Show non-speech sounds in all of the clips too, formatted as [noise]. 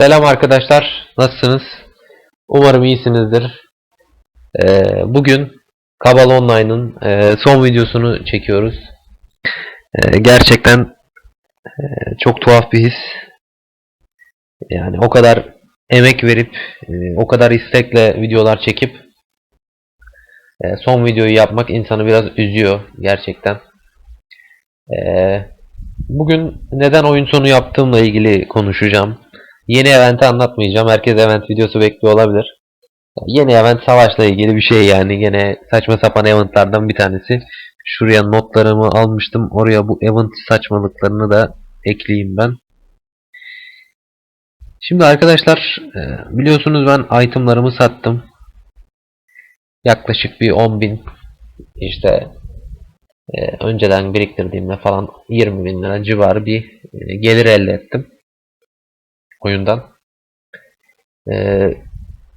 Selam arkadaşlar, nasılsınız? Umarım iyisinizdir. Ee, bugün Kabal Online'ın e, son videosunu çekiyoruz. Ee, gerçekten e, çok tuhaf bir his. Yani o kadar emek verip, e, o kadar istekle videolar çekip son videoyu yapmak insanı biraz üzüyor gerçekten. Ee, bugün neden oyun sonu yaptığımla ilgili konuşacağım. Yeni eventi anlatmayacağım. Herkes event videosu bekliyor olabilir. Yeni event savaşla ilgili bir şey yani. Gene saçma sapan eventlardan bir tanesi. Şuraya notlarımı almıştım. Oraya bu event saçmalıklarını da ekleyeyim ben. Şimdi arkadaşlar e, biliyorsunuz ben itemlarımı sattım. Yaklaşık bir 10.000 işte e, önceden biriktirdiğimde falan 20 bin lira civarı bir e, gelir elde ettim oyundan. Ee,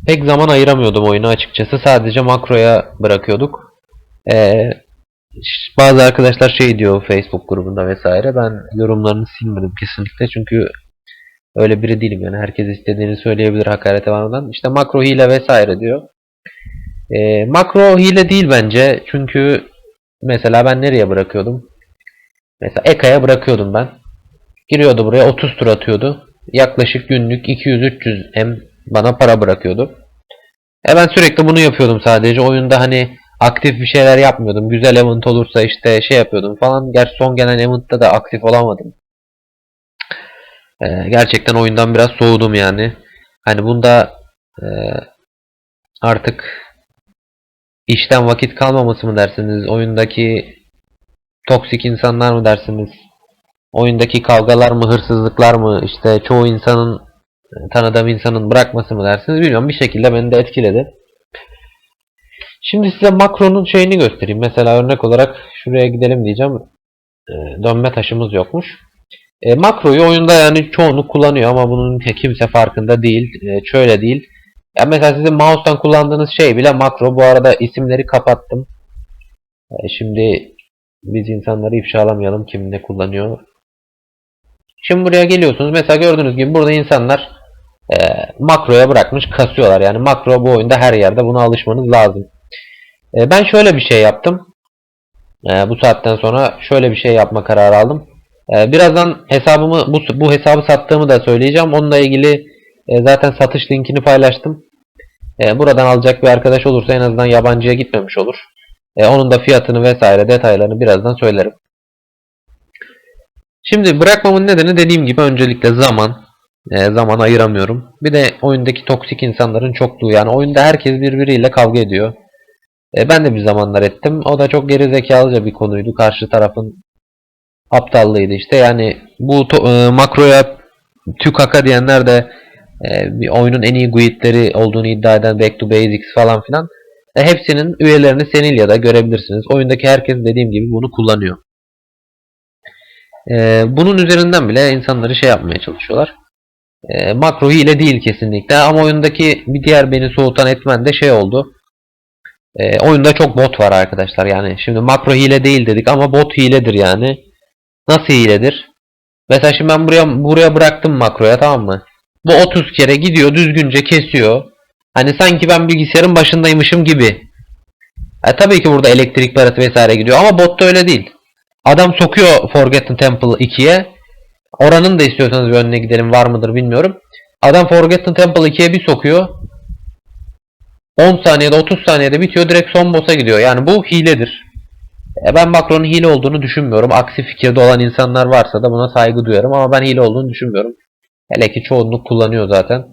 pek zaman ayıramıyordum oyuna açıkçası. Sadece makroya bırakıyorduk. Ee, bazı arkadaşlar şey diyor Facebook grubunda vesaire. Ben yorumlarını silmedim kesinlikle. Çünkü öyle biri değilim yani. Herkes istediğini söyleyebilir hakarete varmadan. İşte makro hile vesaire diyor. Ee, makro hile değil bence. Çünkü mesela ben nereye bırakıyordum? Mesela Eka'ya bırakıyordum ben. Giriyordu buraya 30 tur atıyordu yaklaşık günlük 200-300 M bana para bırakıyordu. E ben sürekli bunu yapıyordum sadece. Oyunda hani aktif bir şeyler yapmıyordum. Güzel event olursa işte şey yapıyordum falan. Gerçi son gelen event'ta da aktif olamadım. E, gerçekten oyundan biraz soğudum yani. Hani bunda e, artık işten vakit kalmaması mı dersiniz? Oyundaki toksik insanlar mı dersiniz? Oyundaki kavgalar mı, hırsızlıklar mı, işte çoğu insanın, tanıdığım insanın bırakması mı dersiniz bilmiyorum. Bir şekilde beni de etkiledi. Şimdi size makronun şeyini göstereyim. Mesela örnek olarak şuraya gidelim diyeceğim. Ee, dönme taşımız yokmuş. E, makroyu oyunda yani çoğunluk kullanıyor ama bunun kimse farkında değil. E, şöyle değil. Ya mesela sizin mouse'tan kullandığınız şey bile makro. Bu arada isimleri kapattım. E, şimdi biz insanları ifşalamayalım kim ne kullanıyor. Şimdi buraya geliyorsunuz. Mesela gördüğünüz gibi burada insanlar e, makroya bırakmış kasıyorlar. Yani makro bu oyunda her yerde buna alışmanız lazım. E, ben şöyle bir şey yaptım. E, bu saatten sonra şöyle bir şey yapma kararı aldım. E, birazdan hesabımı bu, bu hesabı sattığımı da söyleyeceğim. Onunla ilgili e, zaten satış linkini paylaştım. E, buradan alacak bir arkadaş olursa en azından yabancıya gitmemiş olur. E, onun da fiyatını vesaire detaylarını birazdan söylerim. Şimdi bırakmamın nedeni dediğim gibi öncelikle zaman. E, zaman ayıramıyorum. Bir de oyundaki toksik insanların çokluğu. Yani oyunda herkes birbiriyle kavga ediyor. E, ben de bir zamanlar ettim. O da çok geri zekalıca bir konuydu. Karşı tarafın aptallığıydı işte. Yani bu e, makroya tükaka diyenler de e, bir oyunun en iyi guildleri olduğunu iddia eden Back to Basics falan filan. E, hepsinin üyelerini Senilya'da görebilirsiniz. Oyundaki herkes dediğim gibi bunu kullanıyor. Ee, bunun üzerinden bile insanları şey yapmaya çalışıyorlar. Ee, makro hile değil kesinlikle ama oyundaki bir diğer beni soğutan etmen de şey oldu. Ee, oyunda çok bot var arkadaşlar yani. Şimdi makro hile değil dedik ama bot hiledir yani. Nasıl hiledir? Mesela şimdi ben buraya buraya bıraktım makroya tamam mı? Bu 30 kere gidiyor düzgünce kesiyor. Hani sanki ben bilgisayarın başındaymışım gibi. E, tabii ki burada elektrik parası vesaire gidiyor ama botta öyle değil. Adam sokuyor Forgotten Temple 2'ye. Oranın da istiyorsanız bir önüne gidelim var mıdır bilmiyorum. Adam Forgotten Temple 2'ye bir sokuyor. 10 saniyede 30 saniyede bitiyor direkt son boss'a gidiyor. Yani bu hiledir. E, ben Macron'un hile olduğunu düşünmüyorum. Aksi fikirde olan insanlar varsa da buna saygı duyarım ama ben hile olduğunu düşünmüyorum. Hele ki çoğunluk kullanıyor zaten.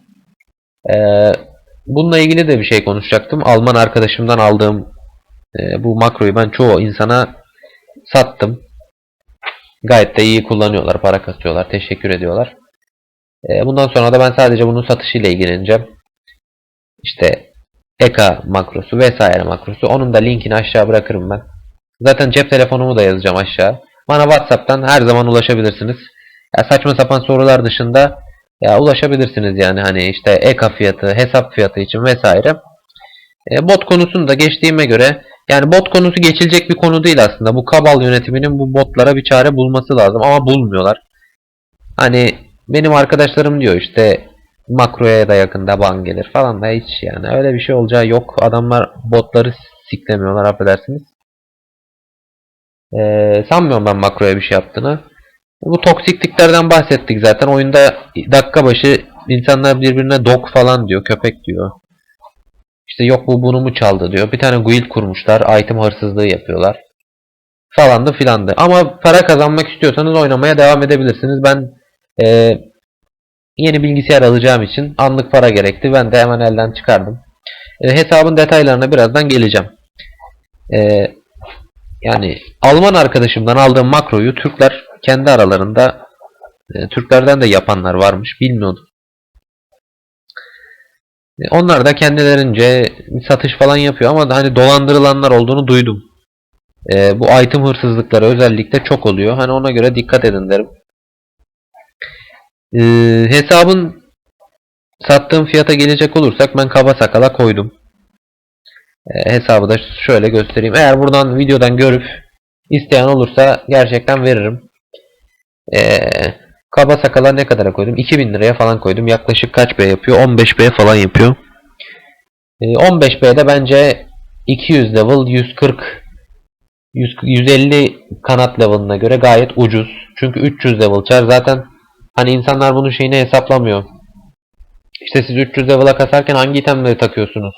E, bununla ilgili de bir şey konuşacaktım. Alman arkadaşımdan aldığım e, bu makroyu ben çoğu insana sattım. Gayet de iyi kullanıyorlar, para kasıyorlar, teşekkür ediyorlar. E, bundan sonra da ben sadece bunun satışıyla ilgileneceğim. İşte EKA makrosu vesaire makrosu. Onun da linkini aşağı bırakırım ben. Zaten cep telefonumu da yazacağım aşağı. Bana WhatsApp'tan her zaman ulaşabilirsiniz. Ya saçma sapan sorular dışında ya ulaşabilirsiniz yani hani işte EKA fiyatı, hesap fiyatı için vesaire. E, bot konusunu da geçtiğime göre yani bot konusu geçilecek bir konu değil aslında. Bu kabal yönetiminin bu botlara bir çare bulması lazım ama bulmuyorlar. Hani benim arkadaşlarım diyor işte makroya da yakında ban gelir falan da hiç yani öyle bir şey olacağı yok. Adamlar botları siklemiyorlar affedersiniz. Ee, sanmıyorum ben makroya bir şey yaptığını. Bu toksikliklerden bahsettik zaten. Oyunda dakika başı insanlar birbirine dog falan diyor, köpek diyor. İşte yok bu bunu mu çaldı diyor. Bir tane guild kurmuşlar, item hırsızlığı yapıyorlar. Falandı filandı. Ama para kazanmak istiyorsanız oynamaya devam edebilirsiniz. Ben e, yeni bilgisayar alacağım için anlık para gerekti. Ben de hemen elden çıkardım. E, hesabın detaylarına birazdan geleceğim. E, yani Alman arkadaşımdan aldığım makroyu Türkler kendi aralarında e, Türklerden de yapanlar varmış. Bilmiyordum. Onlar da kendilerince satış falan yapıyor ama hani dolandırılanlar olduğunu duydum. E, bu item hırsızlıkları özellikle çok oluyor. Hani ona göre dikkat edin derim. E, hesabın sattığım fiyata gelecek olursak ben kaba sakala koydum. E, hesabı da şöyle göstereyim. Eğer buradan videodan görüp isteyen olursa gerçekten veririm. E, kaba sakala ne kadara koydum? 2000 liraya falan koydum. Yaklaşık kaç B yapıyor? 15B falan yapıyor. E, 15B'de bence 200 level 140 100, 150 kanat level'ına göre gayet ucuz. Çünkü 300 level çar zaten hani insanlar bunun şeyini hesaplamıyor. İşte siz 300 level'a kasarken hangi itemleri takıyorsunuz?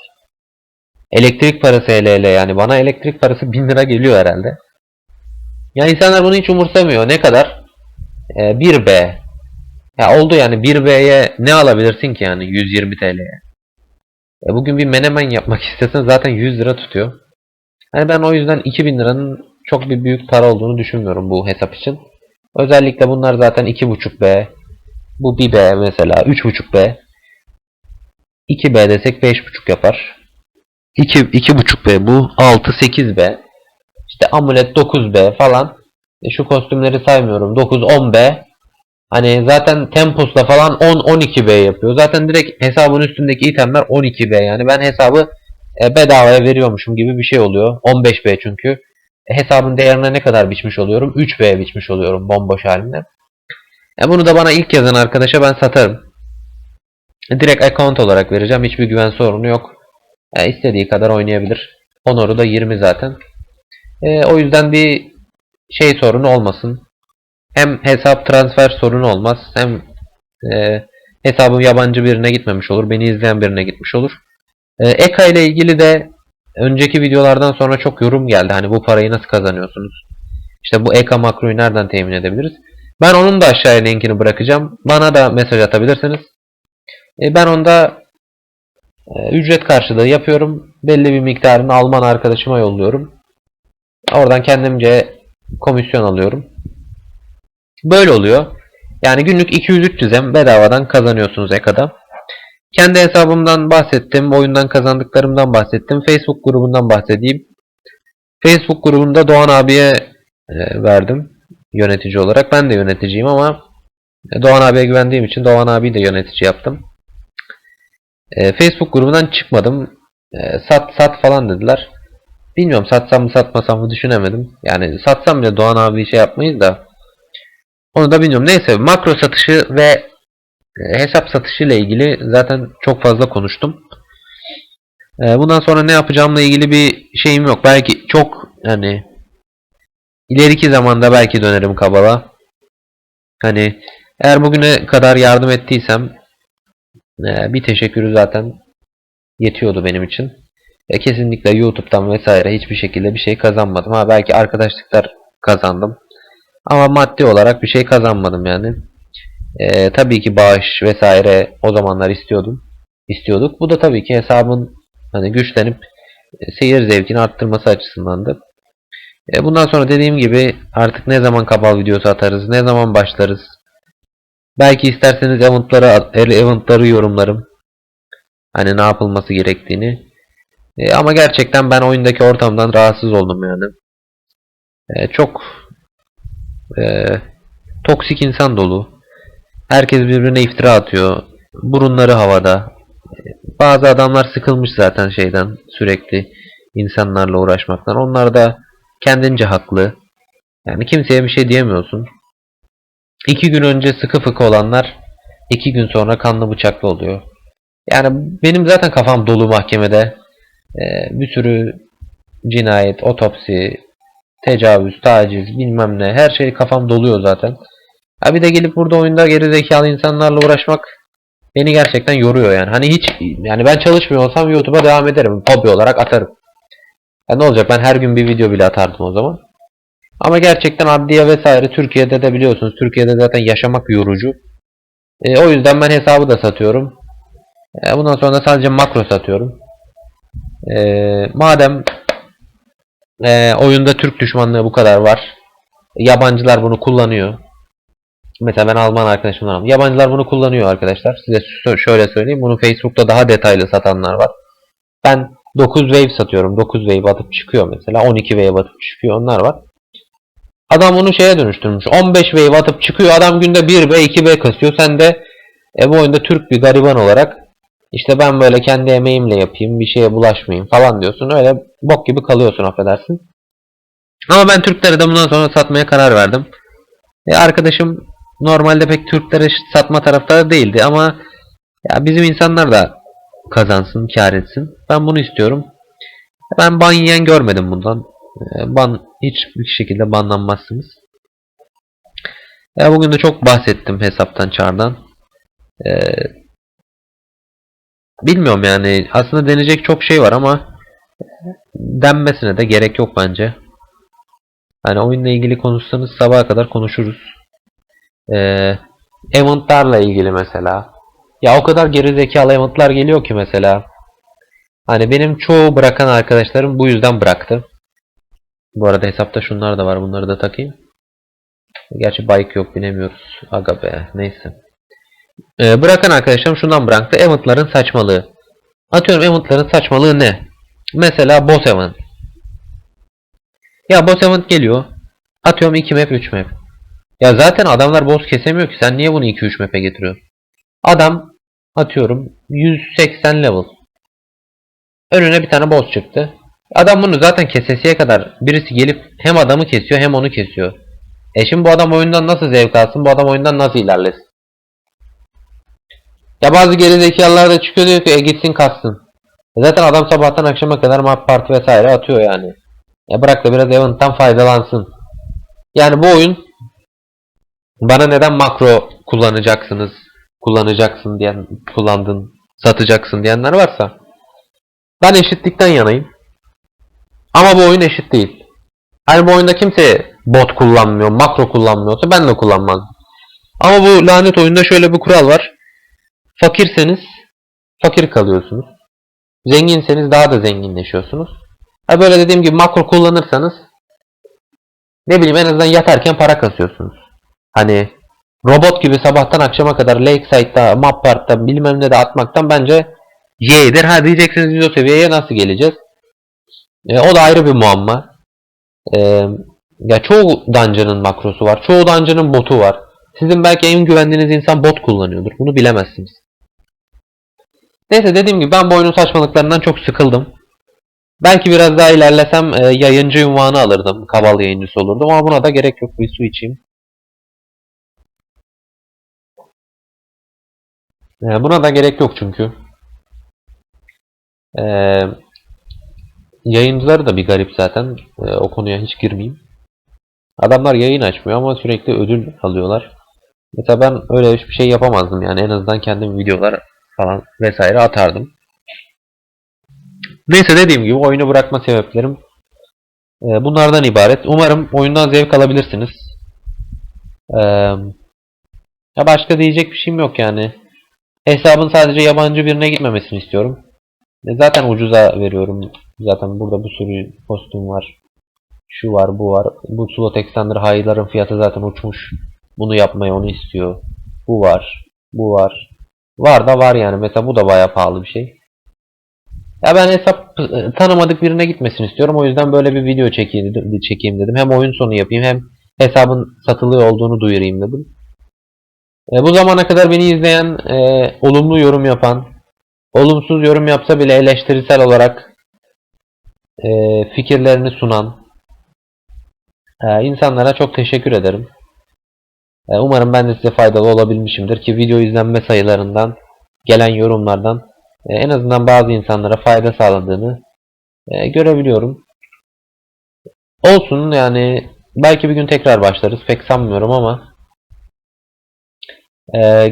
Elektrik parası hele hele yani. Bana elektrik parası 1000 lira geliyor herhalde. Ya insanlar bunu hiç umursamıyor. Ne kadar? Ee, 1B. Ya oldu yani 1B'ye ne alabilirsin ki yani 120 TL'ye? E bugün bir menemen yapmak [laughs] istesen zaten 100 lira tutuyor. Yani ben o yüzden 2000 liranın çok bir büyük para olduğunu düşünmüyorum bu hesap için. Özellikle bunlar zaten 2.5B. Bu 1B mesela 3.5B. 2B desek 5.5 yapar. 2 2.5B bu 6 8B. İşte amulet 9B falan. E şu kostümleri saymıyorum. 9 10B. Hani zaten Tempus'la falan 10 12B yapıyor. Zaten direkt hesabın üstündeki itemler 12B yani. Ben hesabı e, bedavaya veriyormuşum gibi bir şey oluyor. 15B çünkü. E, hesabın değerine ne kadar biçmiş oluyorum? 3B biçmiş oluyorum bomboş halinde. E, bunu da bana ilk yazan arkadaşa ben satarım. Direkt account olarak vereceğim. Hiçbir güven sorunu yok. E, istediği kadar oynayabilir. Honoru da 20 zaten. E, o yüzden bir şey sorunu olmasın. Hem hesap transfer sorunu olmaz. Hem e, hesabım yabancı birine gitmemiş olur. Beni izleyen birine gitmiş olur. E, EKA ile ilgili de önceki videolardan sonra çok yorum geldi. Hani bu parayı nasıl kazanıyorsunuz? İşte bu EKA makroyu nereden temin edebiliriz? Ben onun da aşağıya linkini bırakacağım. Bana da mesaj atabilirsiniz. E, ben onda e, ücret karşılığı yapıyorum. Belli bir miktarını Alman arkadaşıma yolluyorum. Oradan kendimce komisyon alıyorum. Böyle oluyor. Yani günlük 200-300 M bedavadan kazanıyorsunuz EKA'da. Kendi hesabımdan bahsettim. Oyundan kazandıklarımdan bahsettim. Facebook grubundan bahsedeyim. Facebook grubunda Doğan abiye e, verdim. Yönetici olarak. Ben de yöneticiyim ama Doğan abiye güvendiğim için Doğan abiyi de yönetici yaptım. E, Facebook grubundan çıkmadım. E, sat sat falan dediler. Bilmiyorum satsam mı satmasam mı düşünemedim. Yani satsam bile Doğan abi şey yapmayız da. Onu da bilmiyorum. Neyse makro satışı ve e, hesap satışı ile ilgili zaten çok fazla konuştum. E, bundan sonra ne yapacağımla ilgili bir şeyim yok. Belki çok yani ileriki zamanda belki dönerim kabala. Hani eğer bugüne kadar yardım ettiysem e, bir teşekkürü zaten yetiyordu benim için. E, kesinlikle YouTube'dan vesaire hiçbir şekilde bir şey kazanmadım. Ha belki arkadaşlıklar kazandım. Ama maddi olarak bir şey kazanmadım yani. E, tabii ki bağış vesaire o zamanlar istiyordum. istiyorduk. Bu da tabii ki hesabın hani güçlenip e, seyir zevkini arttırması açısındandı. E, bundan sonra dediğim gibi artık ne zaman kabal videosu atarız, ne zaman başlarız. Belki isterseniz eventları, eventları yorumlarım. Hani ne yapılması gerektiğini. E, ama gerçekten ben oyundaki ortamdan rahatsız oldum yani. E, çok e, toksik insan dolu. Herkes birbirine iftira atıyor. Burunları havada. E, bazı adamlar sıkılmış zaten şeyden sürekli insanlarla uğraşmaktan. Onlar da kendince haklı. Yani kimseye bir şey diyemiyorsun. İki gün önce sıkı fıkı olanlar iki gün sonra kanlı bıçaklı oluyor. Yani benim zaten kafam dolu mahkemede. Ee, bir sürü cinayet, otopsi, tecavüz, taciz, bilmem ne her şey kafam doluyor zaten. Ha bir de gelip burada oyunda geri zekalı insanlarla uğraşmak beni gerçekten yoruyor yani. Hani hiç yani ben çalışmıyor olsam YouTube'a devam ederim. Hobi olarak atarım. Ya ne olacak ben her gün bir video bile atardım o zaman. Ama gerçekten adliye vesaire Türkiye'de de biliyorsunuz Türkiye'de zaten yaşamak yorucu. E, o yüzden ben hesabı da satıyorum. E, bundan sonra sadece makro satıyorum. E, madem e, oyunda Türk düşmanlığı bu kadar var. Yabancılar bunu kullanıyor. Mesela ben Alman arkadaşımdan. Yabancılar bunu kullanıyor arkadaşlar. Size şöyle söyleyeyim. Bunu Facebook'ta daha detaylı satanlar var. Ben 9 wave satıyorum. 9 wave atıp çıkıyor mesela. 12 wave atıp çıkıyor. Onlar var. Adam bunu şeye dönüştürmüş. 15 wave atıp çıkıyor. Adam günde 1B 2B kasıyor. Sen de e, bu oyunda Türk bir gariban olarak işte ben böyle kendi emeğimle yapayım. Bir şeye bulaşmayayım falan diyorsun. Öyle bok gibi kalıyorsun affedersin. Ama ben Türkleri de bundan sonra satmaya karar verdim. E, arkadaşım normalde pek Türkleri satma taraftarı değildi ama ya bizim insanlar da kazansın, kar etsin. Ben bunu istiyorum. Ben ban yiyen görmedim bundan. E, Ban hiçbir şekilde banlanmazsınız. Ya bugün de çok bahsettim hesaptan çardan. E, bilmiyorum yani aslında deneyecek çok şey var ama denmesine de gerek yok bence. Hani oyunla ilgili konuşsanız sabaha kadar konuşuruz. Ee, eventlarla ilgili mesela. Ya o kadar gerizekalı eventlar geliyor ki mesela. Hani benim çoğu bırakan arkadaşlarım bu yüzden bıraktı. Bu arada hesapta şunlar da var. Bunları da takayım. Gerçi bike yok binemiyoruz. Aga be neyse. Ee, bırakan arkadaşlarım şundan bıraktı. Eventların saçmalığı. Atıyorum eventların saçmalığı ne? Mesela boss event. Ya boss event geliyor. Atıyorum 2 map 3 map. Ya zaten adamlar boss kesemiyor ki. Sen niye bunu 2-3 map'e getiriyorsun? Adam atıyorum 180 level. Önüne bir tane boss çıktı. Adam bunu zaten kesesiye kadar birisi gelip hem adamı kesiyor hem onu kesiyor. E şimdi bu adam oyundan nasıl zevk alsın? Bu adam oyundan nasıl ilerlesin? Ya bazı gerizekalılar da çıkıyor diyor ki e gitsin kassın. E zaten adam sabahtan akşama kadar map parti vesaire atıyor yani. Ya bırak da biraz event'tan faydalansın. Yani bu oyun bana neden makro kullanacaksınız, kullanacaksın diyen, kullandın, satacaksın diyenler varsa ben eşitlikten yanayım. Ama bu oyun eşit değil. Hani bu oyunda kimse bot kullanmıyor, makro kullanmıyorsa ben de kullanmam. Ama bu lanet oyunda şöyle bir kural var. Fakirseniz fakir kalıyorsunuz. Zenginseniz daha da zenginleşiyorsunuz. Ha böyle dediğim gibi makro kullanırsanız ne bileyim en azından yatarken para kasıyorsunuz. Hani robot gibi sabahtan akşama kadar Lakeside'da, Map Park'ta bilmem ne de atmaktan bence Y'dir. Ha diyeceksiniz biz o seviyeye nasıl geleceğiz? E, o da ayrı bir muamma. E, ya çoğu dungeon'ın makrosu var. Çoğu dungeon'ın botu var. Sizin belki en güvendiğiniz insan bot kullanıyordur. Bunu bilemezsiniz. Neyse dediğim gibi ben bu oyunun saçmalıklarından çok sıkıldım. Belki biraz daha ilerlesem e, yayıncı unvanı alırdım. Kaval yayıncısı olurdum ama buna da gerek yok. Bir su içeyim. E, buna da gerek yok çünkü. E, yayıncıları da bir garip zaten. E, o konuya hiç girmeyeyim. Adamlar yayın açmıyor ama sürekli ödül alıyorlar. Mesela ben öyle bir şey yapamazdım yani en azından kendim videolar falan vesaire atardım. Neyse dediğim gibi oyunu bırakma sebeplerim e, bunlardan ibaret. Umarım oyundan zevk alabilirsiniz. E, ya başka diyecek bir şeyim yok yani. Hesabın sadece yabancı birine gitmemesini istiyorum. E, zaten ucuza veriyorum. Zaten burada bir sürü kostüm var. Şu var, bu var. Bu slot extender high'ların fiyatı zaten uçmuş. Bunu yapmayı onu istiyor. Bu var. Bu var. Var da var yani. Mesela bu da bayağı pahalı bir şey. Ya ben hesap tanımadık birine gitmesini istiyorum. O yüzden böyle bir video çekeyim dedim, çekeyim dedim. Hem oyun sonu yapayım hem hesabın satılıyor olduğunu duyurayım dedim. E, bu zamana kadar beni izleyen, e, olumlu yorum yapan, olumsuz yorum yapsa bile eleştirisel olarak e, fikirlerini sunan e, insanlara çok teşekkür ederim. E, umarım ben de size faydalı olabilmişimdir ki video izlenme sayılarından gelen yorumlardan e, en azından bazı insanlara fayda sağladığını e, görebiliyorum. Olsun yani belki bir gün tekrar başlarız pek sanmıyorum ama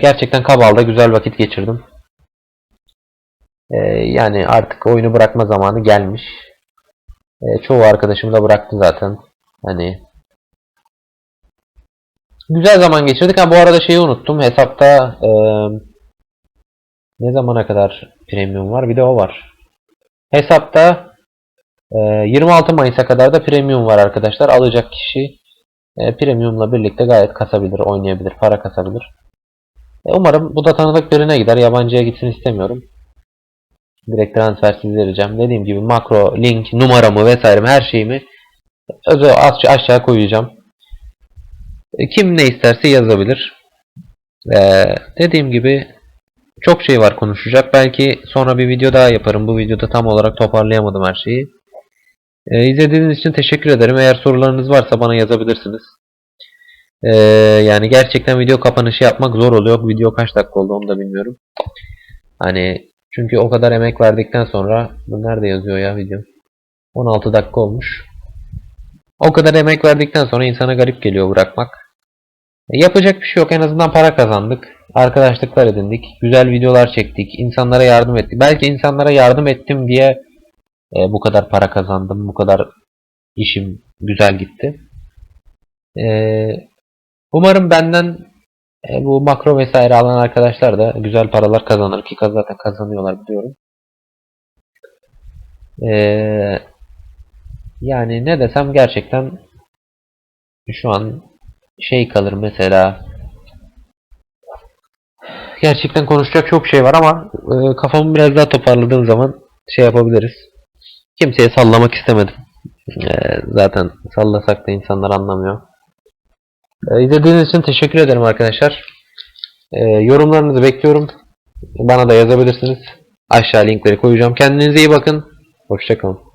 gerçekten Kabal'da güzel vakit geçirdim. Yani artık oyunu bırakma zamanı gelmiş. Çoğu arkadaşım da bıraktı zaten. Hani güzel zaman geçirdik. Ha bu arada şeyi unuttum. Hesapta e, ne zamana kadar premium var? Bir de o var. Hesapta e, 26 Mayıs'a kadar da premium var arkadaşlar. Alacak kişi e, premiumla birlikte gayet kasabilir, oynayabilir, para kasabilir. E, umarım bu da tanıdık birine gider. Yabancıya gitsin istemiyorum. Direkt transfersiz vereceğim. Dediğim gibi makro, link, numaramı vesairemi her şeyimi özel aşağı koyacağım. E, Kim ne isterse yazabilir. Ee, dediğim gibi çok şey var konuşacak. Belki sonra bir video daha yaparım. Bu videoda tam olarak toparlayamadım her şeyi. Ee, izlediğiniz için teşekkür ederim. Eğer sorularınız varsa bana yazabilirsiniz. Ee, yani gerçekten video kapanışı yapmak zor oluyor. Video kaç dakika oldu onu da bilmiyorum. Hani çünkü o kadar emek verdikten sonra bu nerede yazıyor ya video? 16 dakika olmuş. O kadar emek verdikten sonra insana garip geliyor bırakmak. E, Yapacak bir şey yok. En azından para kazandık. Arkadaşlıklar edindik. Güzel videolar çektik. insanlara yardım ettik. Belki insanlara yardım ettim diye e, bu kadar para kazandım. Bu kadar işim güzel gitti. E, umarım benden e, bu makro vesaire alan arkadaşlar da güzel paralar kazanır ki zaten kazanıyorlar biliyorum. E, yani ne desem gerçekten şu an şey kalır mesela gerçekten konuşacak çok şey var ama e, kafamı biraz daha toparladığım zaman şey yapabiliriz. Kimseye sallamak istemedim. E, zaten sallasak da insanlar anlamıyor. E, izlediğiniz için teşekkür ederim arkadaşlar. E, yorumlarınızı bekliyorum. Bana da yazabilirsiniz. Aşağı linkleri koyacağım. Kendinize iyi bakın. Hoşçakalın.